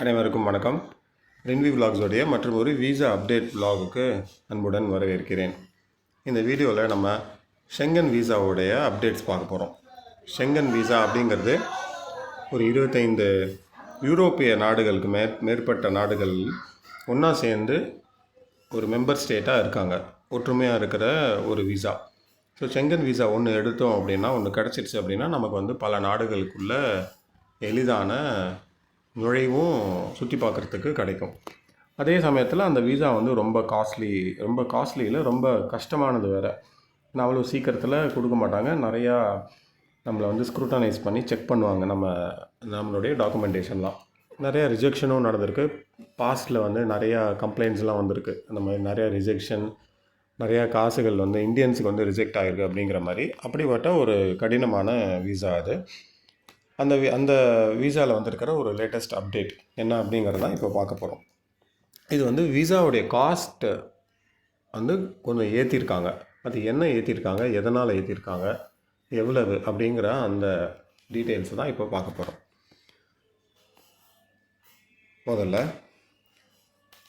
அனைவருக்கும் வணக்கம். ரின்வி விலாக்ஸோடைய மற்றும் ஒரு விசா அப்டேட் விலாகுக்கு அன்புடன் வரவேற்கிறேன். இந்த வீடியோவில் நம்ம ஷெங்கன் விசாவுடைய அப்டேட்ஸ் பார்க்க போகிறோம் ஷெங்கன் விசா அப்படிங்கிறது ஒரு இருபத்தைந்து யூரோப்பிய நாடுகளுக்கு மே மேற்பட்ட நாடுகள் ஒன்றா சேர்ந்து ஒரு மெம்பர் ஸ்டேட்டாக இருக்காங்க. ஒற்றுமையாக இருக்கிற ஒரு விசா ஸோ செங்கன் விசா ஒன்று எடுத்தோம் அப்படின்னா ஒன்று கிடச்சிருச்சு அப்படின்னா நமக்கு வந்து பல நாடுகளுக்குள்ள எளிதான நுழைவும் சுற்றி பார்க்குறதுக்கு கிடைக்கும். அதே சமயத்தில் அந்த விசா வந்து ரொம்ப காஸ்ட்லி ரொம்ப காஸ்ட்லியில் ரொம்ப கஷ்டமானது வேறு. நான் அவ்வளோ சீக்கிரத்தில் கொடுக்க மாட்டாங்க. நிறையா நம்மளை வந்து ஸ்க்ரூட்டனைஸ் பண்ணி செக் பண்ணுவாங்க நம்ம நம்மளுடைய டாக்குமெண்டேஷன்லாம் நிறைய ரிஜெக்ஷனும் நடந்திருக்கு. பாஸ்ட்டில் வந்து நிறையா கம்ப்ளைண்ட்ஸ்லாம் வந்திருக்கு. அந்த மாதிரி நிறையா ரிஜெக்ஷன் நிறையா காசுகள் வந்து இந்தியன்ஸுக்கு வந்து ரிஜெக்ட் ஆகிருக்கு அப்படிங்கிற மாதிரி. அப்படிப்பட்ட ஒரு கடினமான விசா அது. அந்த வி- அந்த விசாவில் வந்திருக்கிற ஒரு லேட்டஸ்ட் அப்டேட் என்ன அப்படிங்கிறது தான் இப்போ பார்க்க போகிறோம் இது வந்து விசாவுடைய காஸ்ட்டு வந்து கொஞ்சம் ஏற்றிருக்காங்க அது என்ன ஏற்றிருக்காங்க எதனால் ஏற்றிருக்காங்க எவ்வளவு? அப்படிங்கிற அந்த டீட்டெயில்ஸ் தான் இப்போ பார்க்க போகிறோம் முதல்ல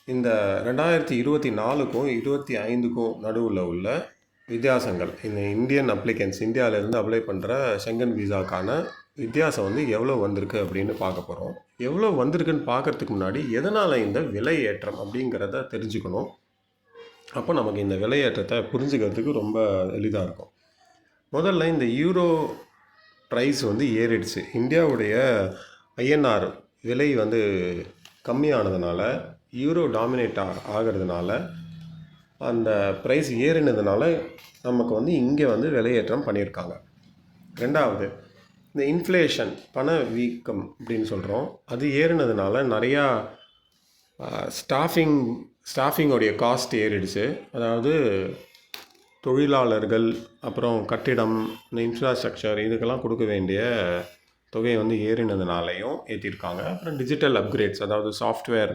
இந்த ரெண்டாயிரத்தி இருபத்தி நாலுக்கும் இருபத்தி ஐந்துக்கும் நடுவில் உள்ள வித்தியாசங்கள். இந்த இந்தியன் அப்ளிகன்ஸ் இந்தியாவிலேருந்து அப்ளை பண்ணுற செங்கன் விசாக்கான வித்தியாசம் வந்து எவ்வளோ வந்திருக்கு அப்படின்னு பார்க்க போகிறோம் எவ்வளோ வந்திருக்குன்னு பார்க்கறதுக்கு முன்னாடி எதனால் இந்த விலை ஏற்றம் அப்படிங்கிறத தெரிஞ்சுக்கணும். அப்போ நமக்கு இந்த விலையேற்றத்தை புரிஞ்சுக்கிறதுக்கு ரொம்ப எளிதாக இருக்கும். முதல்ல இந்த யூரோ ப்ரைஸ் வந்து ஏறிடுச்சு. இந்தியாவுடைய ஐஎன்ஆர் விலை வந்து கம்மியானதுனால யூரோ டாமினேட் ஆகிறதுனால அந்த ப்ரைஸ் ஏறினதுனால நமக்கு வந்து இங்கே வந்து விலையேற்றம் பண்ணியிருக்காங்க. ரெண்டாவது இந்த இன்ஃப்ளேஷன் பண வீக்கம் அப்படின்னு சொல்கிறோம் அது ஏறினதுனால நிறையா ஸ்டாஃபிங் ஸ்டாஃபிங்கோடைய காஸ்ட் ஏறிடுச்சு. அதாவது தொழிலாளர்கள் அப்புறம் கட்டிடம் இந்த இன்ஃப்ராஸ்ட்ரக்சர் இதுக்கெல்லாம் கொடுக்க வேண்டிய தொகையை வந்து ஏறினதுனாலையும் ஏற்றிருக்காங்க அப்புறம் டிஜிட்டல் அப்கிரேட்ஸ் அதாவது சாஃப்ட்வேர்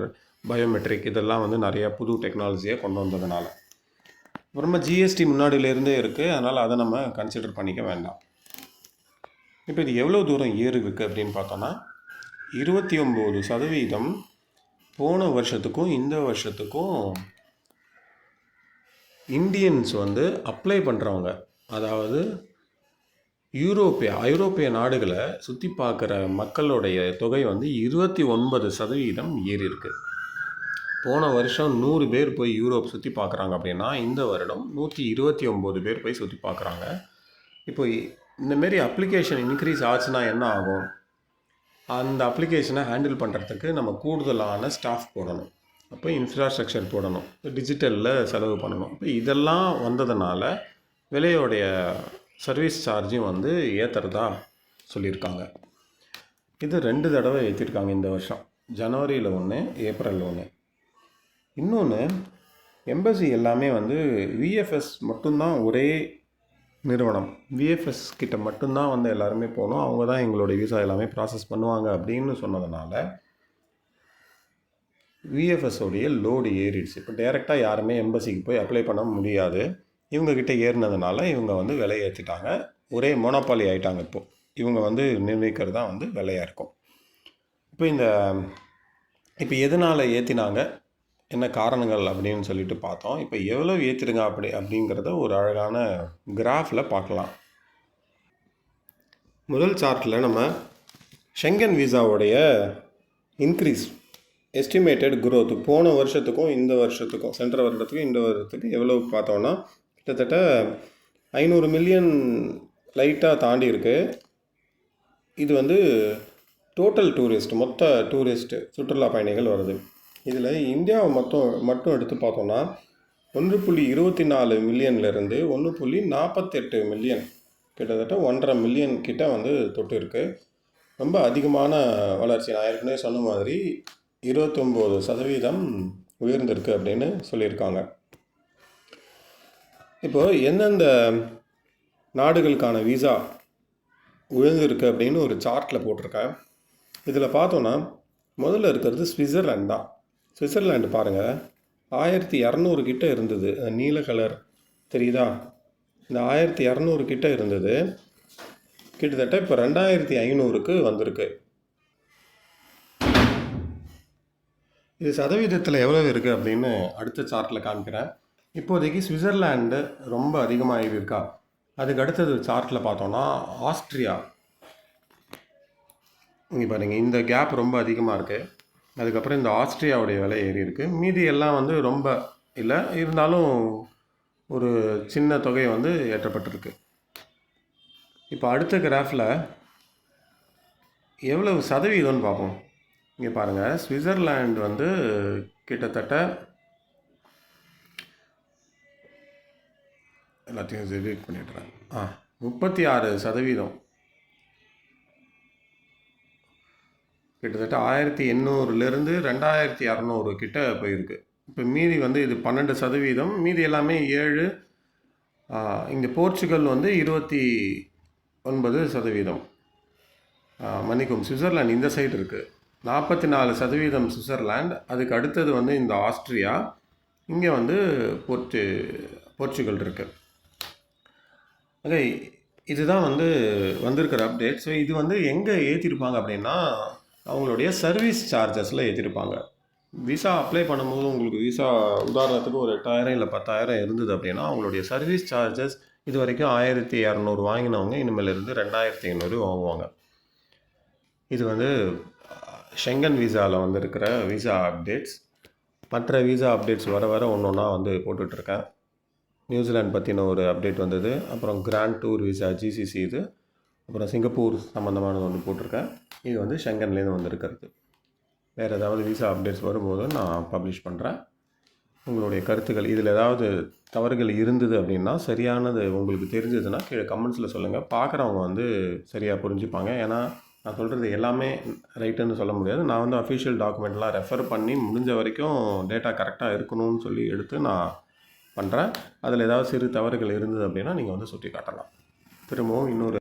பயோமெட்ரிக் இதெல்லாம் வந்து நிறையா புது டெக்னாலஜியை கொண்டு வந்ததுனால. அப்புறமா ஜிஎஸ்டி முன்னாடியிலேருந்தே இருக்குது அதனால் அதை நம்ம கன்சிடர் பண்ணிக்க வேண்டாம். இப்போ இது எவ்வளோ தூரம் ஏறி இருக்குது அப்படின்னு பார்த்தோன்னா இருபத்தி ஒம்பது சதவீதம் போன வருஷத்துக்கும் இந்த வருஷத்துக்கும் இந்தியன்ஸ் வந்து அப்ளை பண்ணுறவங்க அதாவது யூரோப்பிய ஐரோப்பிய நாடுகளை சுற்றி பார்க்குற மக்களுடைய தொகை வந்து இருபத்தி ஒன்பது சதவீதம் ஏறிருக்கு. போன வருஷம் நூறு பேர் போய் யூரோப் சுற்றி பார்க்குறாங்க அப்படின்னா இந்த வருடம் நூற்றி இருபத்தி ஒம்பது பேர் போய் சுற்றி பார்க்குறாங்க. இப்போ இந்தமாரி அப்ளிகேஷன் இன்க்ரீஸ் ஆச்சுன்னா என்ன ஆகும்? அந்த அப்ளிகேஷனை ஹேண்டில் பண்ணுறதுக்கு நம்ம கூடுதலான ஸ்டாஃப் போடணும். அப்போ இன்ஃப்ராஸ்ட்ரக்சர் போடணும். டிஜிட்டலில் செலவு பண்ணணும். இப்போ இதெல்லாம் வந்ததுனால விலையோடைய சர்வீஸ் சார்ஜும் வந்து ஏற்றுறதா சொல்லியிருக்காங்க. இது ரெண்டு தடவை ஏற்றிருக்காங்க இந்த வருஷம். ஜனவரியில் ஒன்று ஏப்ரலில் ஒன்று இன்னொன்று எம்பசி எல்லாமே வந்து விஎஃப்எஸ் மட்டும்தான் ஒரே நிறுவனம். விஎஃப்எஸ் கிட்ட மட்டும்தான் வந்து எல்லாருமே போகணும் அவங்க தான் எங்களுடைய விசா எல்லாமே ப்ராசஸ் பண்ணுவாங்க அப்படின்னு சொன்னதுனால VFS லோடு ஏறிடுச்சு. இப்போ டேரெக்டாக யாருமே எம்பசிக்கு போய் அப்ளை பண்ண முடியாது. இவங்கக்கிட்ட ஏறினதுனால இவங்க வந்து விலை ஏற்றிட்டாங்க ஒரே மோனோபாலி ஆகிட்டாங்க இப்போது இவங்க வந்து நிர்ணயிக்கிறது தான் வந்து விலையாக இருக்கும். இப்போ இந்த இப்போ எதனால் ஏற்றினாங்க என்ன காரணங்கள் அப்படின்னு சொல்லிட்டு பார்த்தோம். இப்போ எவ்வளோ ஏற்றிருங்க அப்படி அப்படிங்கிறத ஒரு அழகான கிராஃபில் பார்க்கலாம். முதல் சார்ட்டில் நம்ம ஷெங்கன் விசாவுடைய இன்க்ரீஸ் எஸ்டிமேட்டட் குரோத் போன வருஷத்துக்கும் இந்த வருஷத்துக்கும் சென்ற வருடத்துக்கும் இந்த வருடத்துக்கும் எவ்வளோ பார்த்தோன்னா கிட்டத்தட்ட ஐநூறு மில்லியன் லைட்டாக தாண்டி இருக்கு. இது வந்து டோட்டல் டூரிஸ்ட் மொத்த டூரிஸ்ட்டு சுற்றுலா பயணிகள் வருது. இதில் இந்தியாவை மொத்தம் மட்டும் எடுத்து பார்த்தோன்னா ஒன்று புள்ளி இருபத்தி நாலு மில்லியன்லேருந்து ஒன்று புள்ளி நாற்பத்தெட்டு மில்லியன் கிட்டத்தட்ட ஒன்றரை மில்லியன் கிட்ட வந்து தொட்டு இருக்குது ரொம்ப அதிகமான வளர்ச்சி. நான் ஏற்கனவே சொன்ன மாதிரி இருபத்தொம்போது சதவீதம் உயர்ந்திருக்கு அப்படின்னு சொல்லியிருக்காங்க. இப்போது எந்தெந்த நாடுகளுக்கான விசா உயர்ந்திருக்கு அப்படின்னு ஒரு சார்ட்டில் போட்டிருக்கேன். இதில் பார்த்தோன்னா முதல்ல இருக்கிறது ஸ்விட்சர்லாண்ட் தான். சுவிட்சர்லாண்டு பாருங்கள் ஆயிரத்தி இரநூறு கிட்ட இருந்தது. நீல கலர் தெரியுதா? இந்த ஆயிரத்தி இரநூறு கிட்ட இருந்தது. கிட்டத்தட்ட இப்போ ரெண்டாயிரத்தி ஐநூறுக்கு வந்திருக்கு. இது சதவீதத்தில் எவ்வளோ இருக்குது அப்படின்னு அடுத்த சார்ட்டில் காமிக்கிறேன். இப்போதைக்கு சுவிட்சர்லாண்டு ரொம்ப அதிகமாக இருக்கா? அதுக்கு அடுத்தது சார்ட்டில் பார்த்தோன்னா ஆஸ்ட்ரியா இங்கே பாருங்கள் இந்த கேப் ரொம்ப அதிகமாக இருக்குது அதுக்கப்புறம் இந்த ஆஸ்ட்ரியாவுடைய விலை ஏறி இருக்குது மீதி எல்லாம் வந்து ரொம்ப இல்லை. இருந்தாலும் ஒரு சின்ன தொகை வந்து ஏற்றப்பட்டிருக்கு. இப்போ அடுத்த கிராஃபில் எவ்வளவு சதவீதம்னு பார்ப்போம். இங்கே பாருங்கள் சுவிட்சர்லாண்ட் வந்து கிட்டத்தட்ட எல்லாத்தையும் டெலிட் பண்ணிடுறேன். ஆ முப்பத்தி ஆறு சதவீதம். கிட்டத்தட்ட ஆயிரத்தி எண்ணூறுலேருந்து ரெண்டாயிரத்தி இரநூறு கிட்ட போயிருக்கு. இப்போ மீதி வந்து இது பன்னெண்டு சதவீதம். மீதி எல்லாமே ஏழு இங்கே போர்ச்சுகல் வந்து இருபத்தி ஒன்பது சதவீதம். மன்னிக்கும் சுவிட்சர்லாண்ட் இந்த சைடு இருக்குது நாற்பத்தி நாலு சதவீதம் சுவிட்சர்லாண்ட் அதுக்கு அடுத்தது வந்து இந்த ஆஸ்திரியா இங்கே வந்து போர்ச்சு போர்ச்சுகல் இருக்குது ஓகே இதுதான் வந்து வந்திருக்கிற அப்டேட். ஸோ இது வந்து எங்கே ஏற்றிருப்பாங்க அப்படின்னா அவங்களுடைய சர்வீஸ் சார்ஜஸில் ஏற்றிருப்பாங்க விசா அப்ளை பண்ணும்போது உங்களுக்கு விசா உதாரணத்துக்கு ஒரு எட்டாயிரம் இல்லை பத்தாயிரம் இருந்தது அப்படின்னா அவங்களுடைய சர்வீஸ் சார்ஜஸ் இது வரைக்கும் ஆயிரத்தி இரநூறு வாங்கினவங்க இனிமேல் இருந்து ரெண்டாயிரத்தி ஐநூறு வாங்குவாங்க. இது வந்து ஷெங்கன் விசாவில் வந்து இருக்கிற விசா அப்டேட்ஸ் மற்ற விசா அப்டேட்ஸ் வர வர ஒன்று ஒன்றா வந்து போட்டுட்ருக்கேன். நியூசிலாண்ட் பற்றின ஒரு அப்டேட் வந்தது. அப்புறம் கிராண்ட் டூர் விசா ஜிசிசி இது. அப்புறம் சிங்கப்பூர் சம்மந்தமானது ஒன்று போட்டிருக்கேன். இது வந்து ஷெங்கன்லேருந்து வந்திருக்கிறது. வேறு ஏதாவது விசா அப்டேட்ஸ் வரும்போது நான் பப்ளிஷ் பண்ணுறேன் உங்களுடைய கருத்துக்கள் இதில் ஏதாவது தவறுகள் இருந்தது அப்படின்னா சரியானது உங்களுக்கு தெரிஞ்சதுன்னா கீழே கமெண்ட்ஸில் சொல்லுங்கள் பார்க்குறவங்க வந்து சரியாக புரிஞ்சுப்பாங்க. ஏன்னா நான் சொல்கிறது எல்லாமே ரைட்டுன்னு சொல்ல முடியாது. நான் வந்து அஃபிஷியல் டாக்குமெண்ட்லாம் ரெஃபர் பண்ணி முடிஞ்ச வரைக்கும் டேட்டா கரெக்டாக இருக்கணும்னு சொல்லி எடுத்து நான் பண்ணுறேன் அதில் ஏதாவது சிறு தவறுகள் இருந்தது அப்படின்னா நீங்கள் வந்து சுட்டி காட்டலாம் திரும்பவும் இன்னொரு